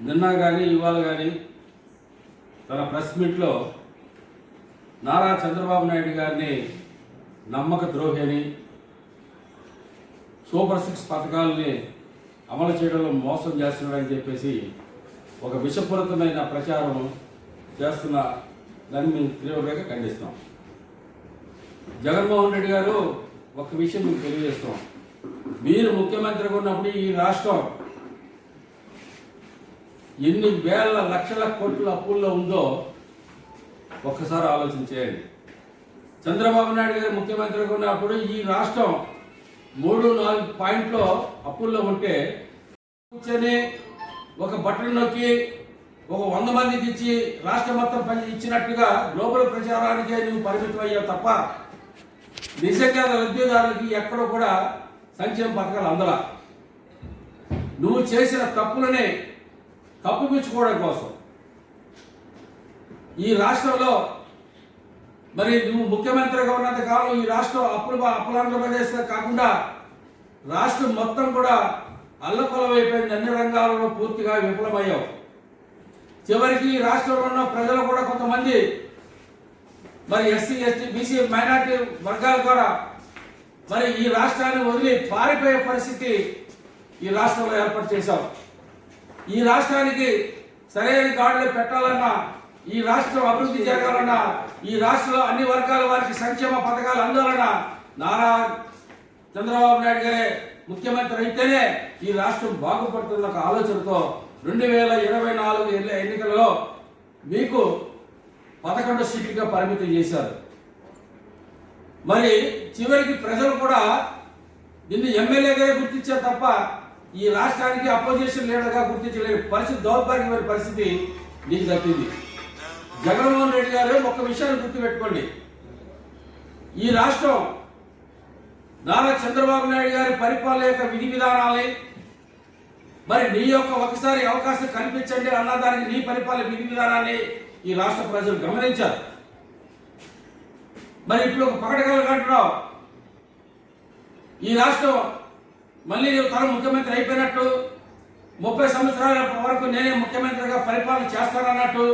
నిన్న కానీ ఇవాళ కానీ తన ప్రెస్ మీట్లో నారా చంద్రబాబు నాయుడు గారిని నమ్మక ద్రోహి అని సూపర్ సిక్స్ పథకాలని అమలు చేయడంలో మోసం చేస్తున్నాడని చెప్పేసి ఒక విషపూరితమైన ప్రచారం చేస్తున్న దాన్ని మేము తీవ్రంగా ఖండిస్తాం జగన్మోహన్ రెడ్డి గారు ఒక విషయం మీకు తెలియజేస్తాం మీరు ముఖ్యమంత్రిగా ఉన్నప్పుడు ఈ రాష్ట్రం ఎన్ని వేల లక్షల కోట్ల అప్పుల్లో ఉందో ఒక్కసారి ఆలోచన చేయండి. చంద్రబాబు నాయుడు గారు ముఖ్యమంత్రిగా ఉన్నప్పుడు ఈ రాష్ట్రం మూడు నాలుగు పాయింట్లో అప్పుల్లో ఉంటే కూర్చొని ఒక బట్టలు నొక్కి ఒక వంద మందికి ఇచ్చి రాష్ట్రం మొత్తం పని ఇచ్చినట్టుగా గ్లోబల్ ప్రచారానికే నువ్వు పరిమితం అయ్యావు తప్ప నిజంగా లబ్ధిదారులకి ఎక్కడో కూడా సంక్షేమ పథకాలు అందలా నువ్వు చేసిన తప్పులనే కప్పిపుచ్చుకోవడం కోసం. ఈ రాష్ట్రంలో మరి నువ్వు ముఖ్యమంత్రిగా ఉన్నంత కాలం ఈ రాష్ట్రం అప్పులు అప్పులాంధ్రప్రదేశ్ కాకుండా రాష్ట్రం మొత్తం కూడా అల్లకొలమైపోయింది అన్ని రంగాలలో పూర్తిగా విఫలమయ్యావు. చివరికి ఈ రాష్ట్రంలో ఉన్న ప్రజలు కూడా కొంతమంది మరి ఎస్సీ ఎస్టీ బీసీ మైనార్టీ వర్గాల కూడా మరి ఈ రాష్ట్రాన్ని వదిలి పారిపోయే పరిస్థితి ఈ రాష్ట్రంలో ఏర్పాటు చేశావు. ఈ రాష్ట్రానికి సరైన గాడులు పెట్టాలన్నా ఈ రాష్ట్రం అభివృద్ధి జరగాలన్నా ఈ రాష్ట్రంలో అన్ని వర్గాల వారికి సంక్షేమ పథకాలు అందాలన్నా నారా చంద్రబాబు నాయుడు గారే ముఖ్యమంత్రి అయితేనే ఈ రాష్ట్రం బాగుపడుతున్న ఒక ఆలోచనతో రెండు వేల ఇరవై నాలుగు ఎన్నికలలో మీకు పదకొండు సీట్లుగా పరిమితం చేశారు. మరి చివరికి ప్రజలు కూడా నిన్ను ఎమ్మెల్యేగా గుర్తించారు తప్ప ఈ రాష్ట్రానికి అపోజిషన్ లీడర్గా గుర్తించలేని పరిస్థితి దౌర్భాగ్యమైన పరిస్థితి నీకు తప్పింది. జగన్మోహన్ రెడ్డి గారు ఒక విషయాన్ని గుర్తుపెట్టుకోండి. ఈ రాష్ట్రం నారా చంద్రబాబు నాయుడు గారి పరిపాలన యొక్క విధి విధానాలని మరి నీ యొక్క ఒకసారి అవకాశం కల్పించండి అన్నదానికి నీ పరిపాలన విధి విధానాన్ని ఈ రాష్ట్ర ప్రజలు గమనించారు. మరి ఇప్పుడు ఒక పకటకలు కంటున్నావు ఈ రాష్ట్రం మళ్ళీ తన ముఖ్యమంత్రి అయిపోయినట్టు ముప్పై సంవత్సరాల వరకు నేనే ముఖ్యమంత్రిగా పరిపాలన చేస్తానన్నట్టు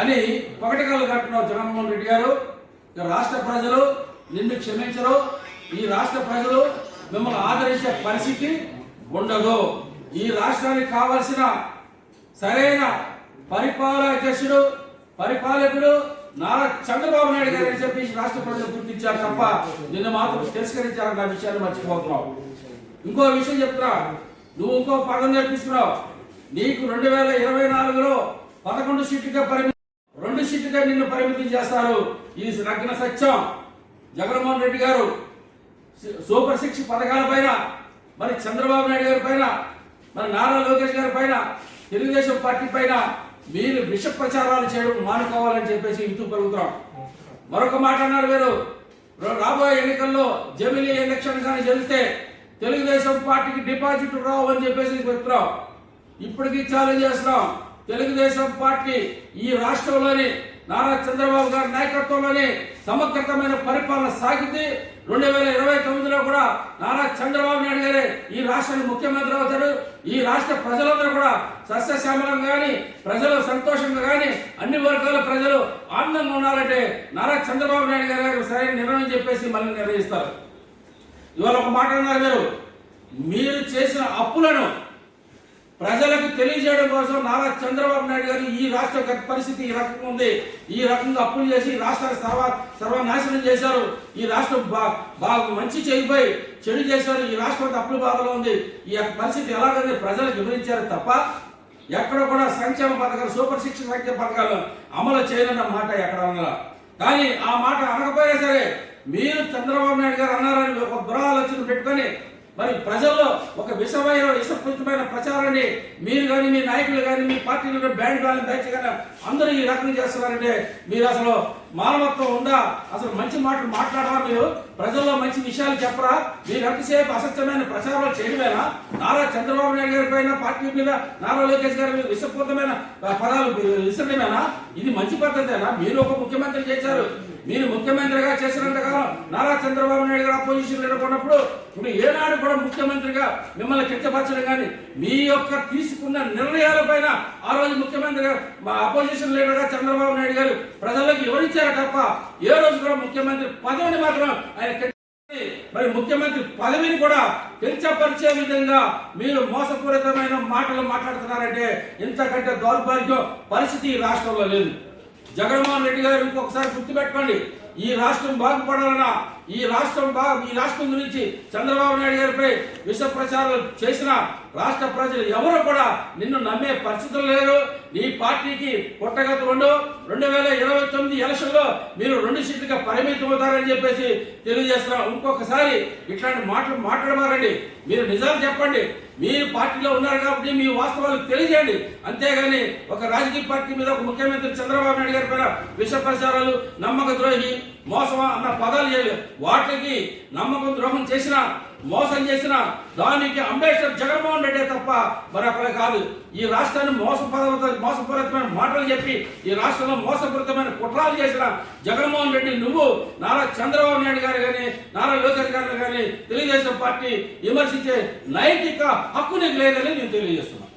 అని పకటకలు కట్టున్నావు జగన్మోహన్ రెడ్డి గారు. రాష్ట్ర ప్రజలు నిన్ను క్షమించరు. ఈ రాష్ట్ర ప్రజలు మిమ్మల్ని ఆదరించే పరిస్థితి ఉండదు. ఈ రాష్ట్రానికి కావలసిన సరైన పరిపాలకుడు పరిపాలకుడు నారా చంద్రబాబు నాయుడు గారు అని చెప్పి రాష్ట్ర ప్రజలు గుర్తించారు తప్ప నిన్ను మాత్రం తిరస్కరించారన్న విషయాన్ని మర్చిపోతున్నావు ఇంకో విషయం చెప్తున్నా. నువ్వు ఇంకో పదం నేర్పిస్తున్నావు. నీకు రెండు వేల ఇరవై నాలుగులో పదకొండు సీట్లుగా పరిమితి రెండు సీట్లుగా నిన్ను పరిమితం చేస్తారు. ఇది నగ్న సత్యం. జగన్మోహన్ రెడ్డి గారు సూపర్ సిక్స్ పథకాల పైన మరి చంద్రబాబు నాయుడు గారి పైన మరి నారా లోకేష్ గారి పైన తెలుగుదేశం పార్టీ పైన మీరు విష ప్రచారాలు చేయడం మానుకోవాలని చెప్పేసి ఇంటూ పలుకుతున్నాం. మరొక మాట అన్నారు మీరు రాబోయే ఎన్నికల్లో జమిలీ ఎలక్షన్ కానీ జరిగితే తెలుగుదేశం పార్టీకి డిపాజిట్ రావు అని చెప్పేసి చెప్తున్నాం. ఇప్పటికీ ఛాలెంజ్ చేస్తున్నాం. తెలుగుదేశం పార్టీ ఈ రాష్ట్రంలోని నారా చంద్రబాబు గారి నాయకత్వంలోని సమగ్రతమైన పరిపాలన సాగింది రెండు వేల ఇరవై తొమ్మిదిలో కూడా నారా చంద్రబాబు నాయుడు గారే ఈ రాష్ట్రానికి ముఖ్యమంత్రి అవుతారు. ఈ రాష్ట్ర ప్రజలందరూ కూడా సస్యశ్యామలం కానీ ప్రజలు సంతోషంగా కానీ అన్ని వర్గాల ప్రజలు ఆనందంగా ఉండాలంటే నారా చంద్రబాబు నాయుడు గారు సరైన నిర్ణయం చెప్పేసి మళ్ళీ నిర్ణయిస్తారు. ఇవాళ ఒక మాట అన్నారు మీరు. మీరు చేసిన అప్పులను ప్రజలకు తెలియజేయడం కోసం నారా చంద్రబాబు నాయుడు గారు ఈ రాష్ట్ర పరిస్థితి ఈ రకంగా ఉంది. ఈ రకంగా అప్పులు చేసి ఈ రాష్ట్రాన్ని సర్వ సర్వనాశనం చేశారు. ఈ రాష్ట్రం బా బాగా మంచి చేయిపోయి చెడు చేశారు. ఈ రాష్ట్రం అంతా అప్పుల బాధలో ఉంది. ఈ యొక్క పరిస్థితి ఎలాగని ప్రజలకు వివరించారు తప్ప ఎక్కడ కూడా సంక్షేమ పథకాలు సూపర్ శిక్షణ సంక్షేమ పథకాలు అమలు చేయనన్న మాట ఎక్కడ ఉందా కానీ ఆ మాట అనకపోయినా సరే మీరు చంద్రబాబు నాయుడు గారు అన్నారని ఒక దురాలోచన పెట్టుకొని మరి ప్రజల్లో ఒక విషమైన విషపూరితమైన ప్రచారాన్ని మీరు కానీ మీ నాయకులు కానీ మీ పార్టీలు కానీ బ్యాండ్ కానీ బ్యాచ్ కానీ అందరూ ఈ రకంగా చేస్తున్నారంటే మీరు అసలు మానవత్వం ఉందా? అసలు మంచి మాటలు మాట్లాడరా మీరు? ప్రజల్లో మంచి విషయాలు చెప్పరా? మీరు ఎంతసేపు అసత్యమైన ప్రచారాలు చేయడమేనా? నారా చంద్రబాబు నాయుడు గారి పైన పార్టీ మీద నారా లోకేష్ గారి మీద విషపూరితమైన పదాలు విసరడమేనా? ఇది మంచి పద్ధతేనా? మీరు ఒక ముఖ్యమంత్రి చేశారు. మీరు ముఖ్యమంత్రిగా చేసినంతకాలం నారా చంద్రబాబు నాయుడు గారు అపోజిషన్ లీడర్ ఇప్పుడు ఏనాడు కూడా ముఖ్యమంత్రిగా మిమ్మల్ని కించపరచడం కానీ మీ యొక్క తీసుకున్న నిర్ణయాలపైన ఆ రోజు ముఖ్యమంత్రిగా మా అపోజిషన్ లీడర్గా చంద్రబాబు నాయుడు గారు ప్రజలకు వివరించారు తప్ప ఏ రోజు కూడా ముఖ్యమంత్రి పదవిని మాత్రం ఆయన మరి ముఖ్యమంత్రి పదవిని కూడా పెంచపరిచే విధంగా మీరు మోసపూరితమైన మాటలు మాట్లాడుతున్నారంటే ఇంతకంటే దౌర్భాగ్యం పరిస్థితి ఈ రాష్ట్రంలో లేదు. జగన్మోహన్ రెడ్డి గారు ఇంకొకసారి గుర్తుపెట్టుకోండి ఈ రాష్ట్రం బాగుపడాలన్నా ఈ రాష్ట్రం బా ఈ రాష్ట్రం గురించి చంద్రబాబు నాయుడు గారిపై విష ప్రచారాలు చేసిన రాష్ట్ర ప్రజలు ఎవరు కూడా నిన్ను నమ్మే పరిస్థితులు లేరు. నీ పార్టీకి పుట్టగత రెండు రెండు వేల ఇరవై తొమ్మిది ఎలక్షన్లో మీరు రెండు సీట్లుగా పరిమితం అవుతారని చెప్పేసి తెలియజేస్తున్నాం. ఇంకొకసారి ఇట్లాంటి మాటలు మాట్లాడమారండి మీరు నిజాలు చెప్పండి. మీ పార్టీలో ఉన్నారు కాబట్టి మీ వాస్తవాలు తెలియజేయండి. అంతేగాని ఒక రాజకీయ పార్టీ మీద ఒక ముఖ్యమంత్రి చంద్రబాబు నాయుడు గారి పైన విష ప్రచారాలు నమ్మక ద్రోహి మోసం అన్న పదాలు చేయలేదు. వాటికి నమ్మకం ద్రోహం చేసిన మోసం చేసిన దానికి అంబేద్కర్ జగన్మోహన్ రెడ్డి తప్ప మరొకరు కాదు. ఈ రాష్ట్రాన్ని మోసపూరిత మోసపూరితమైన మాటలు చెప్పి ఈ రాష్ట్రంలో మోసపూరితమైన కుట్రాలు చేసిన జగన్మోహన్ రెడ్డి నువ్వు నారా చంద్రబాబు నాయుడు గారు కానీ నారా లోకేష్ గారు కానీ తెలుగుదేశం పార్టీ విమర్శించే నైతిక హక్కు నీకు లేదని నేను తెలియజేస్తున్నాను